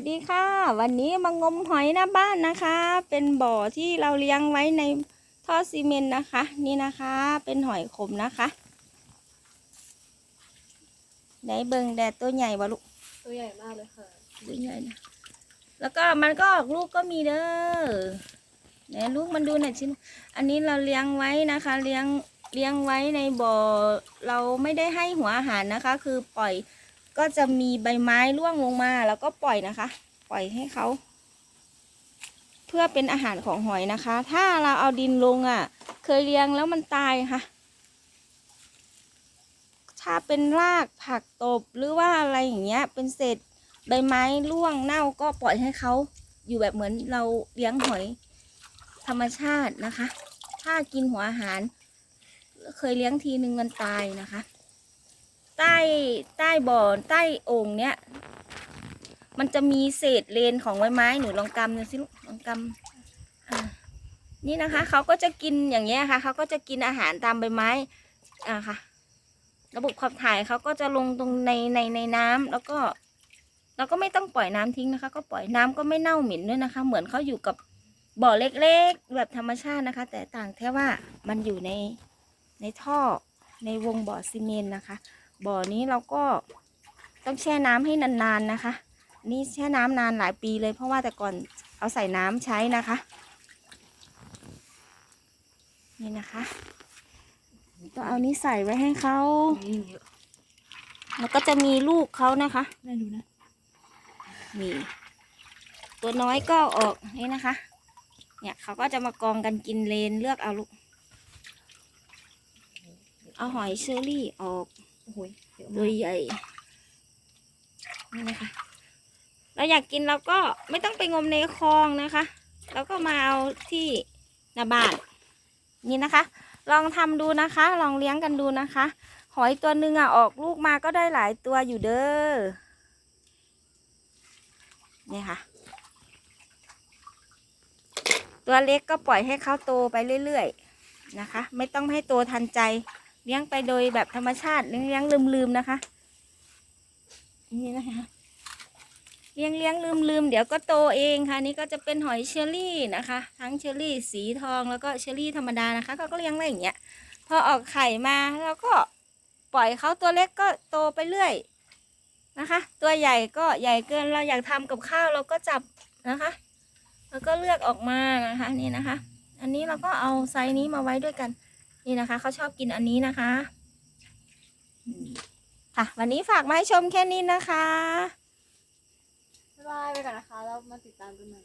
สดีค่ะ วันนี้มางมหอยหน้าบ้านนะคะ เป็นบ่อที่เราเลี้ยงไว้ในท่อซีเมนต์นะคะ นี่นะคะเป็นหอยขมนะคะไหนเบิงแดดตัวใหญ่วะลูกตัวใหญ่มากเลยค่ะตัวใหญ่นะแล้วก็มันก็ออกลูกก็มีเด้อไหนลูกมันดูหน่อยชิอันนี้เราเลี้ยงไว้นะคะ เลี้ยงเลี้ยงไว้ในบ่อเราไม่ได้ให้หัวอาหารนะคะ คือปล่อย ก็จะมีใบไม้ร่วงลงมาแล้วก็ปล่อยนะคะ ปล่อยให้เขาเพื่อเป็นอาหารของหอยนะคะ ถ้าเราเอาดินลงอะ เคยเลี้ยงแล้วมันตายค่ะ ถ้าเป็นรากผักตบหรือว่าอะไรอย่างเงี้ย เป็นเศษใบไม้ร่วงเน่าก็ปล่อยให้เขาอยู่แบบเหมือนเราเลี้ยงหอยธรรมชาตินะคะ ถ้ากินหัวอาหาร เคยเลี้ยงทีนึงมันตายนะคะ ใต้ใต้บ่อใต้โอ่งเนี้ยมันจะมีเศษเลนของใบไม้หนูลองกำดูสิลูกลองกำนี่นะคะเขาก็จะกินอย่างเงี้ยค่ะเขาก็จะกินอาหารตามใบไม้อ่าค่ะ ระบบขับถ่ายเขาก็จะลงตรงในในในน้ำแล้วก็เราก็ไม่ต้องปล่อยน้ำทิ้งนะคะ ก็ปล่อยน้ำก็ไม่เน่าเหม็นด้วยนะคะ เหมือนเขาอยู่กับบ่อเล็กๆแบบธรรมชาตินะคะ แต่ต่างแค่ว่ามันอยู่ในในท่อในวงบ่อซีเมนต์นะคะ บ่อนี้เราก็ต้องแช่น้ำให้นานๆนะคะ นี่แช่น้ำนานหลายปีเลยเพราะว่าแต่ก่อนเอาใส่น้ำใช้นะคะ นี่นะคะต้องเอานี้ใส่ไว้ให้เขานี่เยอะแล้วก็จะมีลูกเขานะคะได้ดูนะนี่ตัวน้อยก็ออกนี่นะคะ เนี่ยเขาก็จะมากองกันกินเลนเลือกเอาลูก เอาหอยเชอรี่ออก โอ้โหเยอะตัมาวกใหญ่ นี่นะคะ เราอยากกินเราก็ไม่ต้องไปงมในคลองนะคะ เราก็มาเอาที่หน้าบ้าน นี่นะคะ ลองทำดูนะคะ ลองเลี้ยงกันดูนะคะ หอยตัวหนึ่งอะออกลูกมาก็ได้หลายตัวอยู่เด้อ นี่ค่ะ ตัวเล็กก็ปล่อยให้เขาโตไปเรื่อยๆนะคะ ไม่ต้องให้โตทันใจ เลี้ยงไปโดยแบบธรรมชาติเลี้ยงลืมๆนะคะ นี่นะคะเลี้ยงเลี้ยงลืมลืมเดี๋ยวก็โตเองค่ะนี่ก็จะเป็นหอยเชอรี่นะคะ ทั้งเชอรี่สีทองแล้วก็เชอรี่ธรรมดานะคะเขาก็เลี้ยงไว้อย่างเงี้ยพอออกไข่มาแล้วก็ปล่อยเขาตัวเล็กก็โตไปเรื่อยนะคะ ตัวใหญ่ก็ใหญ่เกินเราอยากทำกับข้าวเราก็จับนะคะ แล้วก็เลือกออกมานะคะนี่นะคะ อันนี้เราก็เอาไซส์นี้มาไว้ด้วยกัน นี่นะคะเขาชอบกินอันนี้นะคะอืมค่ะ วันนี้ฝากมาให้ชมแค่นี้นะคะ บ๊ายบายไปก่อนนะคะแล้วมาติดตามกันใหม่